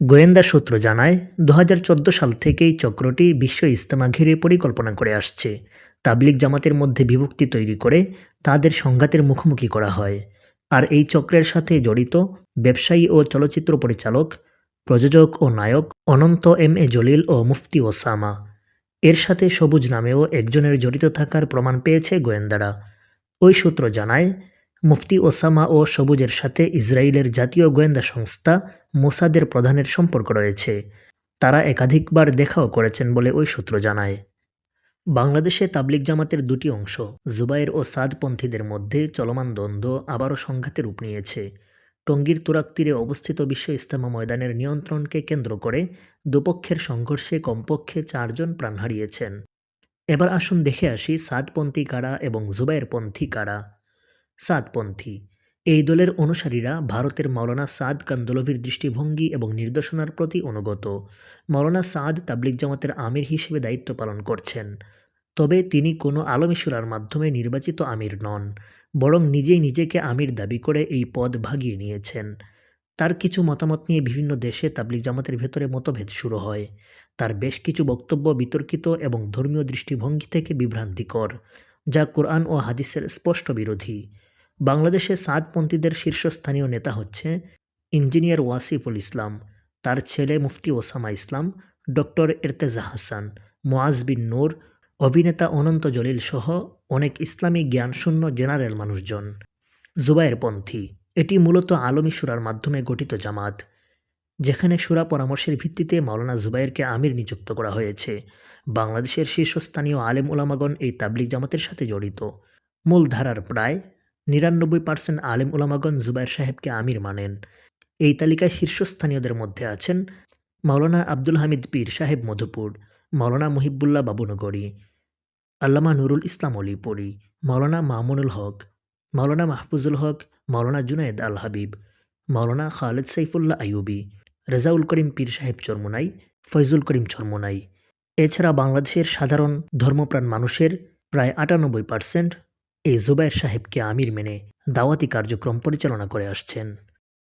গোয়েন্দা সূত্র জানায় দু হাজার চোদ্দ সাল থেকেই চক্রটি বিশ্ব ইস্তেমা ঘিরে পরিকল্পনা করে আসছে। তাবলিগ জামাতের মধ্যে বিভক্তি তৈরি করে তাদের সংঘাতের মুখোমুখি করা হয়। আর এই চক্রের সাথে জড়িত ব্যবসায়ী ও চলচ্চিত্র পরিচালক, প্রযোজক ও নায়ক অনন্ত এম এ জলিল ও মুফতি ওসামা। এর সাথে সবুজ নামেও একজনের জড়িত থাকার প্রমাণ পেয়েছে গোয়েন্দারা। ওই সূত্র জানায়, মুফতি ওসামা ও সবুজের সাথে ইসরায়েলের জাতীয় গোয়েন্দা সংস্থা মোসাদের প্রধানের সম্পর্ক রয়েছে। তারা একাধিকবার দেখাও করেছেন বলে ওই সূত্র জানায়। বাংলাদেশে তাবলিগ জামাতের দুটি অংশ, জুবাইর ও সাদপন্থীদের মধ্যে চলমান দ্বন্দ্ব আবারও সংঘাতে রূপ নিয়েছে। টঙ্গীর তুরাক তীরে অবস্থিত বিশ্ব ইস্তেমা ময়দানের নিয়ন্ত্রণকে কেন্দ্র করে দুপক্ষের সংঘর্ষে কমপক্ষে চারজন প্রাণ হারিয়েছেন। এবার আসুন দেখে আসি সাদপন্থী কারা এবং জুবাইরপন্থী কারা। সাদপন্থী এই দলের অনুসারীরা ভারতের মৌলানা সাদ কান্দলভির দৃষ্টিভঙ্গি এবং নির্দেশনার প্রতি অনুগত। মৌলানা সাদ তাবলিগ জামাতের আমির হিসেবে দায়িত্ব পালন করছেন। তবে তিনি কোনো আলমিশুরার মাধ্যমে নির্বাচিত আমির নন, বরং নিজেই নিজেকে আমির দাবি করে এই পদ ভাগিয়ে নিয়েছেন। তার কিছু মতামত নিয়ে বিভিন্ন দেশে তাবলিগ জামাতের ভেতরে মতভেদ শুরু হয়। তার বেশ কিছু বক্তব্য বিতর্কিত এবং ধর্মীয় দৃষ্টিভঙ্গি থেকে বিভ্রান্তিকর, যা কোরআন ও হাদিসের স্পষ্ট বিরোধী। বাংলাদেশে সাদপন্থীদের শীর্ষস্থানীয় নেতা হচ্ছে ইঞ্জিনিয়ার ওয়াসিফুল ইসলাম, তার ছেলে মুফতি ওসামা ইসলাম, ডক্টর এরতেজা হাসান মোয়াজ বিন নূর, অভিনেতা অনন্ত জলিল সহ অনেক ইসলামী জ্ঞানশূন্য জেনারেল মানুষজন। জুবায়েরপন্থী এটি মূলত আলমী সুরার মাধ্যমে গঠিত জামাত, যেখানে সুরা পরামর্শের ভিত্তিতে মাওলানা জুবাইরকে আমির নিযুক্ত করা হয়েছে। বাংলাদেশের শীর্ষস্থানীয় আলেম ওলামাগণ এই তাবলিগ জামাতের সাথে জড়িত। মূল ধারার প্রায় নিরানব্বই পার্সেন্ট আলেম ওলামাগণ জুবাইর সাহেবকে আমির মানেন। এই তালিকায় শীর্ষস্থানীয়দের মধ্যে আছেন মাওলানা আব্দুল হামিদ পীর সাহেব মধুপুর, মাওলানা মুহিবুল্লাহ বাবুনগরী, আল্লামা নুরুল ইসলাম অলিপুরি, মাওলানা মামুনুল হক, মাওলানা মাহফুজুল হক, মাওলানা জুনায়েদ আল হাবিব, মাওলানা খালেদ সাইফুল্লাহ আইয়ুবি, রেজাউল করিম পীর সাহেব চরমোনাই, ফয়জুল করিম চরমোনাই। এছাড়া বাংলাদেশের সাধারণ ধর্মপ্রাণ মানুষের প্রায় আটানব্বই পার্সেন্ট এই জুবায়ের সাহেবকে আমির মেনে দাওয়াতি কার্যক্রম পরিচালনা করে আসছেন।